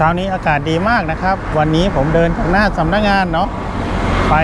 เช้านี้อากาศดีมากนะครับ วันนี้ผมเดินจากหน้าสำนักงานเนาะไป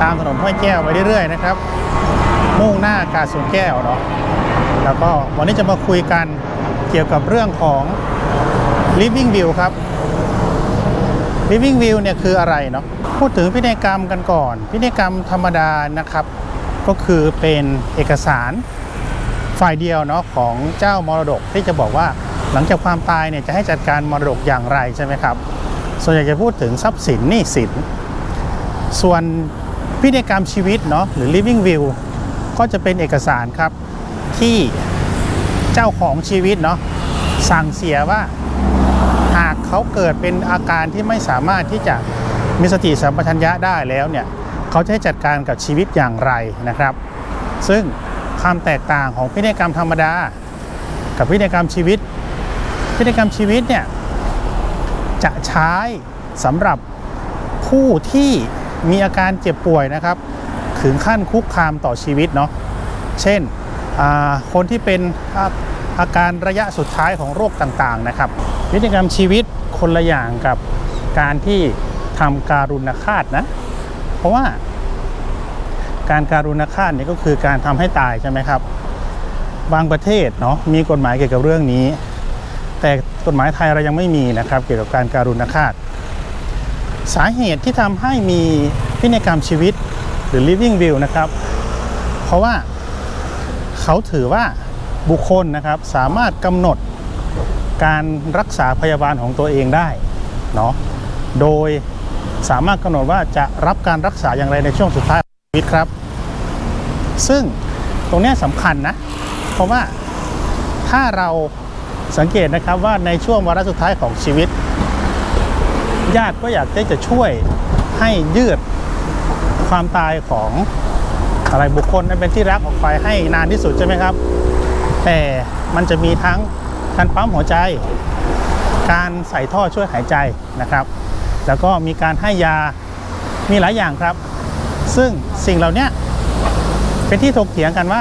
ตามถนนห้วยแก้วไปเรื่อยๆนะครับ มุ่งหน้ากาดสวนแก้วเนาะแล้วก็วันนี้จะมาคุยกันเกี่ยวกับเรื่องของ living view ครับ living view เนี่ยคืออะไรเนาะพูดถึงพินัยกรรมกันก่อน พินัยกรรมธรรมดานะครับ ก็คือเป็นเอกสารฝ่ายเดียวเนาะของเจ้ามรดกที่จะบอกว่า หลังจากความตายเนี่ยจะให้จัดการมรดกอย่างไรใช่ไหมครับ ส่วนใหญ่จะพูดถึงทรัพย์สินหนี้สิน ส่วนพินัยกรรมชีวิตเนาะหรือ living will ก็จะเป็นเอกสารครับที่เจ้าของชีวิตเนาะสั่งเสียว่าหากเขาเกิดเป็นอาการที่ไม่สามารถที่จะมีสติสัมปชัญญะได้แล้วเนี่ยเขาจะให้จัดการกับชีวิตอย่างไรนะครับ ซึ่งความแตกต่างของพินัยกรรมธรรมดา กับพินัยกรรมชีวิต พินัยกรรมชีวิตเนี่ยจะใช้สำหรับผู้ที่มีอาการเจ็บป่วยนะครับ ถึงขั้นคุกคามต่อชีวิตเนาะเช่นคนที่เป็นอาการระยะสุดท้ายของโรคต่างๆนะครับพินัยกรรมชีวิตคนละอย่างกับการที่ทำการุณฆาตนะ เพราะว่าการการุณฆาตเนี่ยก็คือการทำให้ตายใช่ไหมครับ บางประเทศเนาะมีกฎหมายเกี่ยวกับเรื่องนี้ แต่กฎหมายไทยเรายังไม่มีนะครับเกี่ยวกับการการุณฆาต สาเหตุที่ทำให้มีพินัยกรรมชีวิตหรือ living will นะครับ เพราะว่าเขาถือว่าบุคคลนะครับสามารถกำหนดการรักษาพยาบาลของตัวเองได้เนาะโดยสามารถกำหนดว่าจะรับการรักษาอย่างไรในช่วงสุดท้ายของชีวิตครับ ซึ่งตรงนี้ยสำคัญนะ เพราะว่าถ้าเรา สังเกตนะครับว่าในช่วงวาระสุดท้ายของชีวิต ญาติก็อยากที่จะช่วยให้ยืดความตายของอะไรบุคคลนั้นเป็นที่รักออกไปให้นานที่สุดใช่ไหมครับ แต่มันจะมีทั้งการปั๊มหัวใจ การใส่ท่อช่วยหายใจนะครับ แล้วก็มีการให้ยามีหลายอย่างครับ ซึ่งสิ่งเหล่านี้เป็นที่ถกเถียงกันว่า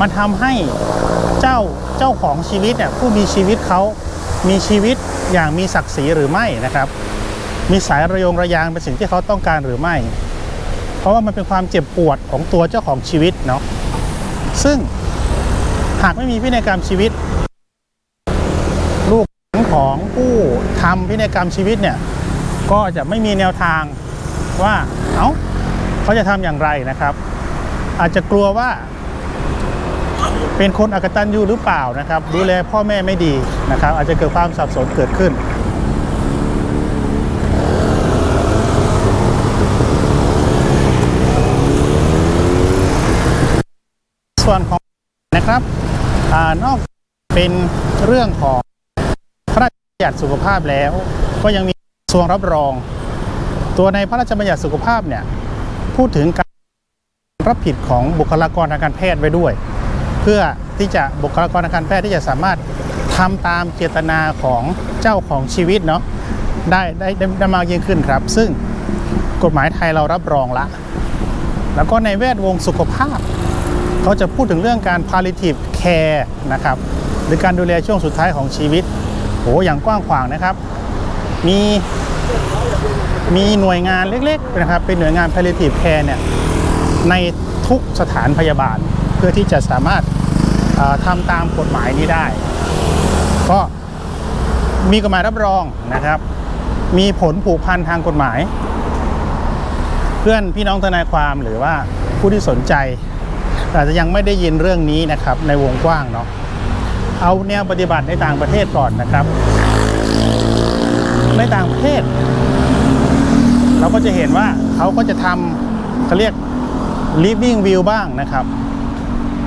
มันทำให้เจ้าเจ้าของชีวิตเนี่ยผู้มีชีวิตเขามีชีวิตอย่างมีศักดิ์ศรีหรือไม่นะครับ มีสายระยงระยางเป็นสิ่งที่เขาต้องการหรือไม่ เพราะว่ามันเป็นความเจ็บปวดของตัวเจ้าของชีวิตเนาะซึ่งหากไม่มีพินัยกรรมชีวิต ลูกของผู้ทำพินัยกรรมชีวิตเนี่ยก็จะไม่มีแนวทางว่าเอา้าเขาจะทำอย่างไรนะครับ อาจจะกลัวว่า เป็นคนอกตัญญูหรือเปล่านะครับ ดูแลพ่อแม่ไม่ดีนะครับ อาจจะเกิดความสับสนเกิดขึ้นส่วนของนะครับอนอกเป็นเรื่องของพระราชบัญญัติสุขภาพแล้ว ก็ยังมีกระทรวงรับรอง ตัวในพระราชบัญญัติสุขภาพเนี่ยพูดถึงการรับผิดของบุคลากรทางการแพทย์ไว้ด้วย พื่อที่จะบุคลากรทางการแพทย์ที่จะสามารถทำตามเจตนาของเจ้าของชีวิตเนาะได้ได้ได้ได้มากยิ่งขึ้นครับ ซึ่งกฎหมายไทยเรารับรองละ แล้วก็ในแวดวงสุขภาพ เขาจะพูดถึงเรื่องการ palliative care นะครับ หรือการดูแลช่วงสุดท้ายของชีวิตโหอย่างกว้างขวางนะครับ มีมีหน่วยงานเล็กๆนะครับ เป็นหน่วยงาน palliative care เนี่ยในทุกสถานพยาบาลเพื่อที่จะสามารถ ทำตามกฎหมายนี้ได้ ก็มีกฎหมายรับรองนะครับ มีผลผูกพันทางกฎหมาย เพื่อนพี่น้องทนายความหรือว่าผู้ที่สนใจอาจจะยังไม่ได้ยินเรื่องนี้นะครับ ในวงกว้างเนาะเอาแนวปฏิบัติในต่างประเทศก่อนนะครับ ในต่างประเทศ เราก็จะเห็นว่าเขาก็จะทำเขาเรียก living will บ้างนะครับ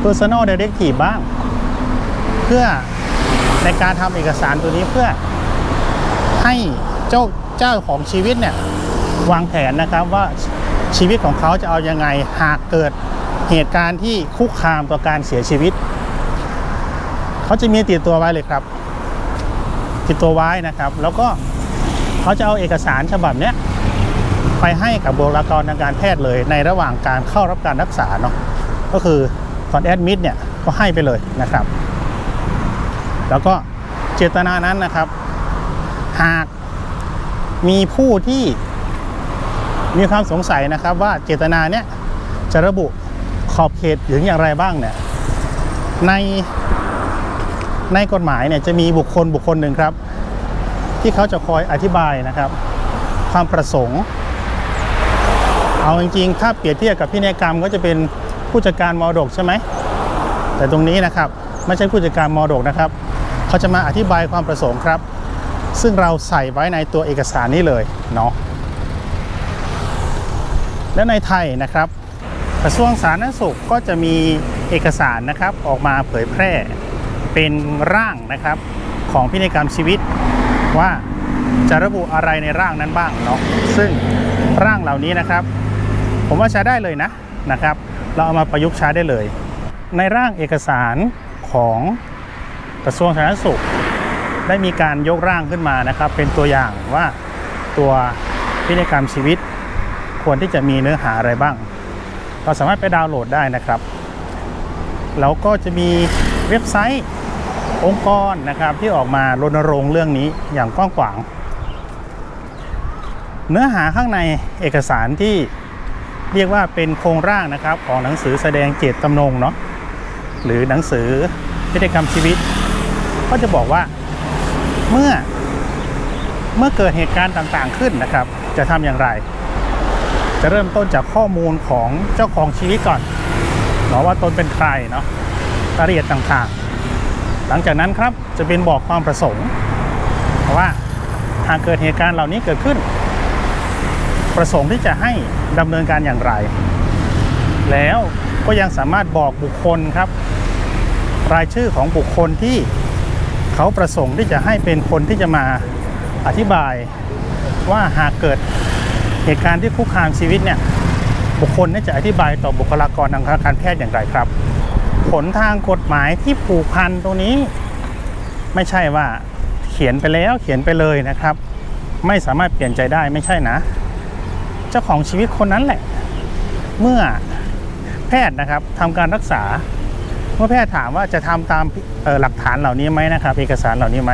personal directive บ้าง เพื่อในการทำเอกสารตัวนี้เพื่อให้เจ้าเจ้าของชีวิตเนี่ยวางแผนนะครับว่าชีวิตของเขาจะเอายังไงหากเกิดเหตุการณ์ที่คุกคามต่อการเสียชีวิต เขาจะมีติดตัวไว้เลยครับ ติดตัวไว้นะครับ แล้วก็เขาจะเอาเอกสารฉบับเนี้ยไปให้กับบุคลากรทางการแพทย์เลย ในระหว่างการเข้ารับการรักษาเนาะก็คือ ตอนแอดมิดเนี่ยก็ให้ไปเลยนะครับ แล้วก็เจตนานั้นนะครับ หากมีผู้ที่มีความสงสัยนะครับว่าเจตนาเนี่ยจะระบุขอบเขตถึงอย่างไรบ้างเนี่ยในในกฎหมายเนี่ยจะมีบุคคลบุคคลหนึ่งครับ ที่เขาจะคอยอธิบายนะครับ ความประสงค์ เอาจริงๆ ถ้าเปรียบเทียบกับพินัยกรรมก็จะเป็น ผู้จัดการมรดกใช่ไหมแต่ตรงนี้นะครับไม่ใช่ผู้จัดการมรดกนะครับเขาจะมาอธิบายความประสงค์ครับ ซึ่งเราใส่ไว้ในตัวเอกสารนี้เลยเนาะและในไทยนะครับ กระทรวงสาธารณสุขก็จะมีเอกสารนะครับออกมาเผยแพร่เป็นร่างนะครับของพินัยกรรมชีวิตว่าจะระบุอะไรในร่างนั้นบ้างเนาะซึ่งร่างเหล่านี้นะครับ ผมว่าใช้ได้เลยนะนะครับ เราเอามาประยุกต์ใช้ได้เลย ในร่างเอกสารของกระทรวงสาธารณสุข ได้มีการยกร่างขึ้นมานะครับ เป็นตัวอย่างว่าตัวพินัยกรรมชีวิต ควรที่จะมีเนื้อหาอะไรบ้าง เราสามารถไปดาวน์โหลดได้นะครับ แล้วก็จะมีเว็บไซต์องค์กรนะครับที่ออกมารณรงค์เรื่องนี้อย่างกว้างขวาง เนื้อหาข้างในเอกสารที่ เรียกว่าเป็นโครงร่างนะครับของหนังสือแสดงเจตจำนงเนาะหรือหนังสือพิธีกรรมชีวิต ก็จะบอกว่าเมื่อเมื่อเกิดเหตุการณ์ต่างๆขึ้นนะครับ จะทำอย่างไร จะเริ่มต้นจากข้อมูลของเจ้าของชีวิตก่อนเนาะว่าตนเป็นใครเนาะรายละเอียดต่างๆ หลังจากนั้นครับจะเป็นบอกความประสงค์ว่าหากเกิดเหตุการณ์เหล่านี้เกิดขึ้น ประสงค์ที่จะให้ดำเนินการอย่างไร แล้วก็ยังสามารถบอกบุคคลครับ รายชื่อของบุคคลที่เขาประสงค์ที่จะให้เป็นคนที่จะมาอธิบายว่าหากเกิดเหตุการณ์ที่คุกคามชีวิตเนี่ยบุคคลนี่จะอธิบายต่อบุคลากรทางการแพทย์อย่างไรครับ ผลทางกฎหมายที่ผูกพันตรงนี้ ไม่ใช่ว่าเขียนไปแล้วเขียนไปเลยนะครับ ไม่สามารถเปลี่ยนใจได้ไม่ใช่นะ เจ้าของชีวิตคนนั้นแหละ เมื่อแพทย์นะครับทำการรักษา เมื่อแพทย์ถามว่าจะทำตามออหลักฐานเหล่านี้ไหมนะครับ เอกสารเหล่านี้ไหม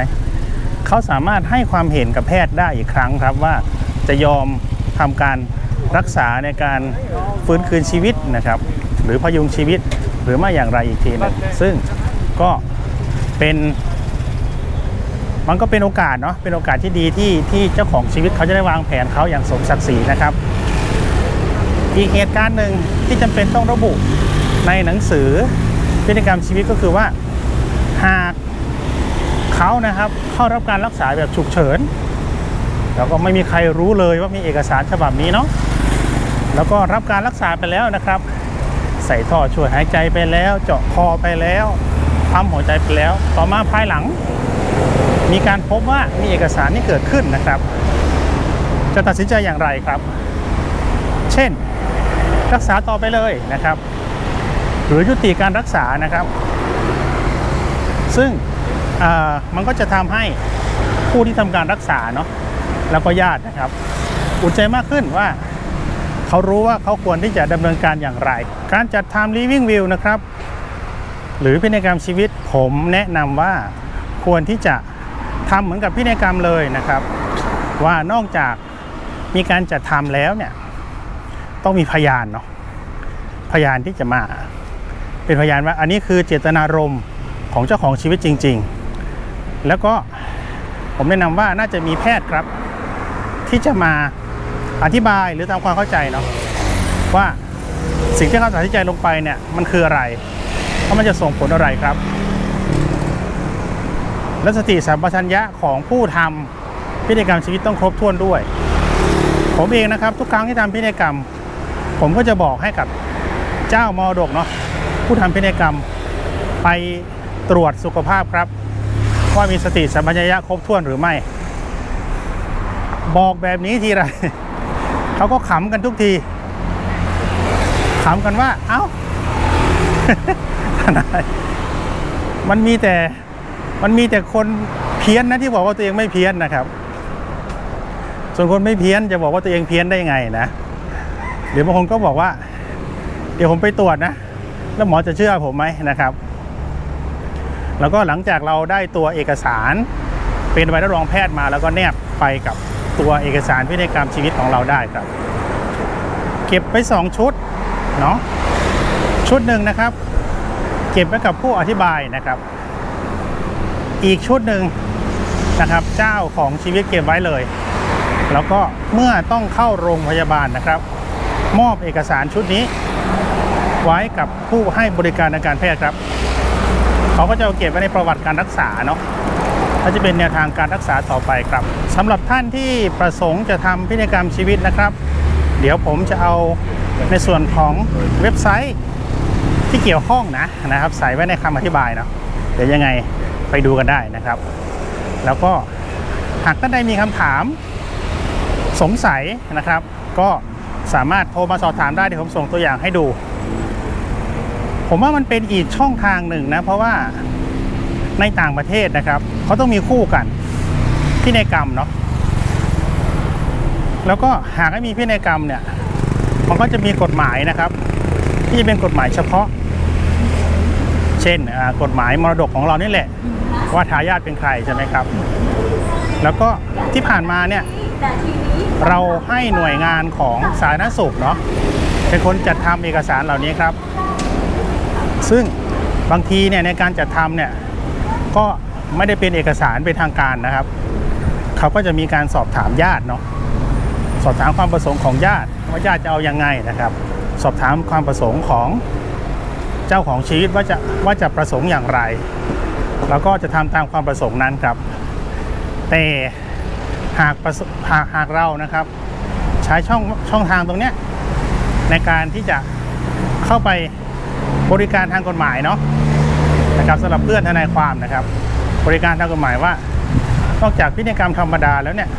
เขาสามารถให้ความเห็นกับแพทย์ได้อีกครั้งครับว่าจะยอมทำการรักษาในการฟื้นคืนชีวิตนะครับ หรือพยุงชีวิตหรือไม่อย่างไรอีกทีนึงซึ่งก็เป็น มันก็เป็นโอกาสเนาะเป็นโอกาสที่ดีที่ที่เจ้าของชีวิตเขาจะได้วางแผนเขาอย่างสมศักดิ์ศรีนะครับ อีกเหตุการณ์หนึ่งที่จำเป็นต้องระบุในหนังสือพฤติกรรมชีวิตก็คือว่าหากเขานะครับเข้ารับการรักษาแบบฉุกเฉินแล้วก็ไม่มีใครรู้เลยว่ามีเอกสารฉบับนี้เนาะแล้วก็รับการรักษาไปแล้วนะครับ ใส่ท่อช่วยหายใจไปแล้ว เจาะคอไปแล้วปั๊มหัวใจไปแล้ว ต่อมาภายหลัง มีการพบว่ามีเอกสารที่เกิดขึ้นนะครับ จะตัดสินใจอย่างไรครับ เช่น รักษาต่อไปเลยนะครับ หรือยุติการรักษานะครับ ซึ่งมันก็จะทำให้ผู้ที่ทำการรักษาเนาะแล้วก็ญาตินะครับ อุ่นใจมากขึ้นว่าเขารู้ว่าเขาควรที่จะดำเนินการอย่างไร การจัดทำ living will นะครับ หรือพินัยกรรมชีวิตผมแนะนำว่าควรที่จะ ทำเหมือนกับพินัยกรรมเลยนะครับ ว่านอกจากมีการจัดทำแล้วเนี่ยต้องมีพยานเนาะพยานที่จะมา เป็นพยานว่าอันนี้คือเจตนารมณ์ของเจ้าของชีวิตจริง ๆ แล้วก็ผมแนะนำว่าน่าจะมีแพทย์ครับ ที่จะมาอธิบายหรือทำความเข้าใจเนาะว่าสิ่งที่เขาตัดสินใจลงไปเนี่ยมันคืออะไรแล้วมันจะส่งผลอะไรครับ และสติสัมปชัญญะของผู้ทำพิธีกรรมชีวิตต้องครบถ้วนด้วย ผมเองนะครับ ทุกครั้งที่ทำพิธีกรรม ผมก็จะบอกให้กับเจ้ามรดกเนาะผู้ทำพิธีกรรมไปตรวจสุขภาพครับ ว่ามีสติสัมปชัญญะครบถ้วนหรือไม่ บอกแบบนี้ทีไรเขาก็ขำกันทุกทีขำกันว่า เอ้าทนามันมีแต่ มันมีแต่คนเพี้ยนนะที่บอกว่าตัวเองไม่เพี้ยนนะครับ ส่วนคนไม่เพี้ยนจะบอกว่าตัวเองเพี้ยนได้ไงนะหรือบางคนก็บอกว่า เดี๋ยวผมไปตรวจนะ แล้วหมอจะเชื่อผมไหมนะครับ แล้วก็หลังจากเราได้ตัวเอกสาร เป็นใบรับรองแพทย์มาแล้วก็แนบไปกับตัวเอกสารพินัยกรรมชีวิตของเราได้ครับ เก็บไป 2 ชุดเนาะชุดหนึ่งนะครับ เก็บไว้กับผู้อธิบายนะครับ อีกชุดหนึ่งนะครับ เจ้าของชีวิตเก็บไว้เลย แล้วก็เมื่อต้องเข้าโรงพยาบาลนะครับ มอบเอกสารชุดนี้ ไว้กับผู้ให้บริการทางการแพทย์ครับ เขาก็จะเก็บไว้ในประวัติการรักษาเนาะก็จะเป็นแนวทางการรักษาต่อไปครับสำหรับท่านที่ประสงค์จะทำพินัยกรรมชีวิตนะครับ เดี๋ยวผมจะเอาในส่วนของเว็บไซต์ที่เกี่ยวข้องนะนะครับ ใส่ไว้ในคำอธิบายเนาะเดี๋ยวยังไง ไปดูกันได้นะครับ แล้วก็หากท่านใดมีคำถามสงสัยนะครับ ก็สามารถโทรมาสอบถามได้เดี๋ยวผมส่งตัวอย่างให้ดู ผมว่ามันเป็นอีกช่องทางหนึ่งนะ เพราะว่าในต่างประเทศนะครับเขาต้องมีคู่กันพินัยกรรมเนาะแล้วก็หากไม่มีพินัยกรรมเนี่ยมันก็จะมีกฎหมายนะครับ ที่เป็นกฎหมายเฉพาะ ช่นอ่ากฎหมายมรดกของเรานี่แหละ ว่าทายาทเป็นใครใช่ไหมครับ แล้วก็ที่ผ่านมาเนี่ยเราให้หน่วยงานของสาธารณสุขเนาะเป็นคนจัดทำเอกสารเหล่านี้ครับ ซึ่งบางทีเนี่ยในการจัดทำเนี่ยก็ไม่ได้เป็นเอกสารเป็นทางการนะครับ เขาก็จะมีการสอบถามญาติเนาะสอบถามความประสงค์ของญาติว่าญาติจะเอายังไงนะครับ สอบถามความประสงค์ของ เจ้าของชีวิตว่าจะว่าจะประสงค์อย่างไร แล้วก็จะทำตามความประสงค์นั้นครับ แต่หากประสหากหากเรานะครับ ใช้ช่องช่องทางตรงเนี้ยในการที่จะเข้าไปบริการทางกฎหมายเนาะนะครับสำหรับเพื่อนทนายความนะครับ บริการทางกฎหมายว่านอกจากพินัยกรรมธรรมดาแล้วเนี่ย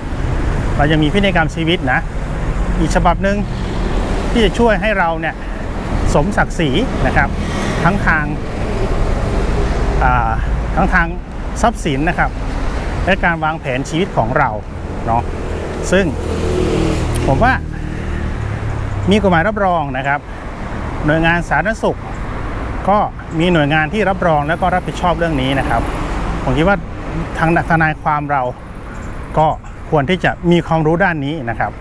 เรายังมีพินัยกรรมชีวิตนะ อีกฉบับหนึ่งที่จะช่วยให้เราเนี่ยสมศักดิ์ศรีนะครับ ทั้งทางาทั้งทางทรัพย์สินนะครับ และการวางแผนชีวิตของเราเนาะซึ่งผมว่ามีกฎหมายรับรองนะครับ หน่วยงานสาธารณสุข ก็มีหน่วยงานที่รับรองและก็รับผิดชอบเรื่องนี้นะครับ ผมคิดว่าทางทนายความเราก็ควรที่จะมีความรู้ด้านนี้นะครับ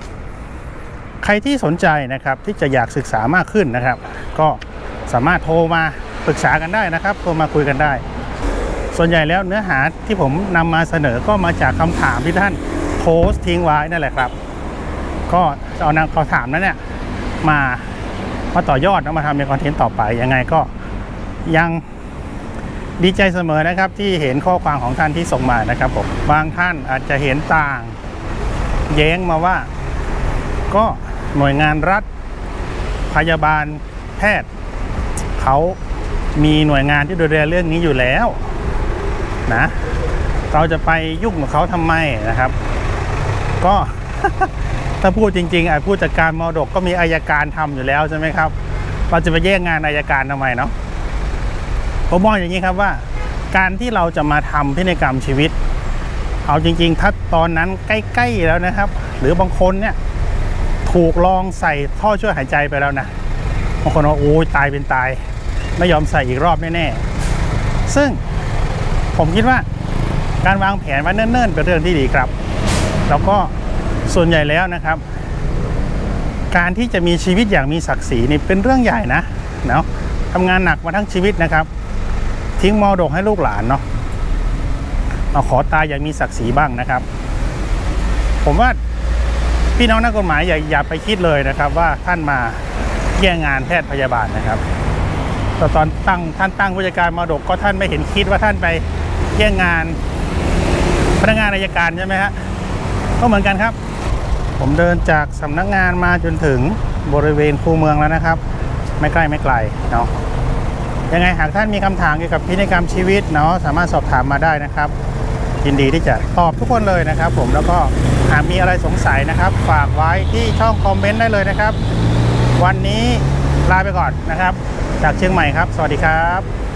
ใครที่สนใจนะครับที่จะอยากศึกษามากขึ้นนะครับ ก็ สามารถโทรมาปรึกษากันได้นะครับโทรมาคุยกันได้ ส่วนใหญ่แล้วเนื้อหาที่ผมนำมาเสนอก็มาจากคำถามที่ท่านโพสทิ้งไว้นั่นแหละครับ ก็เอานำคำถามนั้นเนี่ยมามาต่อยอดแล้วมาทำเป็นคอนเทนต์ต่อไปยังไงก็ยังดีใจเสมอนะครับที่เห็นข้อความของท่านที่ส่งมานะครับผมบางท่านอาจจะเห็นต่าง แย้งมาว่า ก็หน่วยงานรัฐ พยาบาลแพทย์ เขามีหน่วยงานที่ดูแลเรื่องนี้อยู่แล้วนะ เราจะไปยุ่งกับเขาทำไมนะครับ ก็ถ้าพูดจริงๆไอ้ผู้จัดการมรดกก็มีอายการทำอยู่แล้วใช่ไหมครับ เราจะไปแย่งงานอายการทำไมเนาะผมมองอย่างนี้ครับว่า การที่เราจะมาทำพินัยกรรมชีวิต เอาจริง ๆ ถ้าตอนนั้นใกล้ๆแล้วนะครับ หรือบางคนเนี่ยถูกลองใส่ท่อช่วยหายใจไปแล้วนะบางคนว่าโอ้ยตายเป็นตาย ไม่ยอมใส่อีกรอบแน่ๆ ซึ่งผมคิดว่าการวางแผนไว้เนิ่นๆ เป็นเรื่องที่ดีครับ แล้วก็ส่วนใหญ่แล้วนะครับ การที่จะมีชีวิตอย่างมีศักดิ์ศรีนี่เป็นเรื่องใหญ่นะเนาะทำงานหนักมาทั้งชีวิตนะครับ ทิ้งมรดกให้ลูกหลานเนาะเอาขอตายอย่างมีศักดิ์ศรีบ้างนะครับ ผมว่าพี่น้องนักกฎหมายอย่าอย่าไปคิดเลยนะครับ ว่าท่านมาแย่งงานแพทย์พยาบาลนะครับ แต่ตอนตั้งท่านตั้งผู้จัดการมรดกก็ท่านไม่เห็นคิดว่าท่านไปแย่งงาน พนักงานอายการใช่ไหมฮะก็เหมือนกันครับ ผมเดินจากสำนักงานมาจนถึงบริเวณคูเมืองแล้วนะครับ ไม่ใกล้ไม่ไกลเนาะยังไงหากท่านมีคำถามเกี่ยวกับพินัยกรรมชีวิตเนาะสามารถสอบถามมาได้นะครับยินดีที่จะตอบทุกคนเลยนะครับ ผมแล้วก็หากมีอะไรสงสัยนะครับ ฝากไว้ที่ช่องคอมเมนต์ได้เลยนะครับ วันนี้ ลาไปก่อนนะครับ จากเชียงใหม่ครับ สวัสดีครับ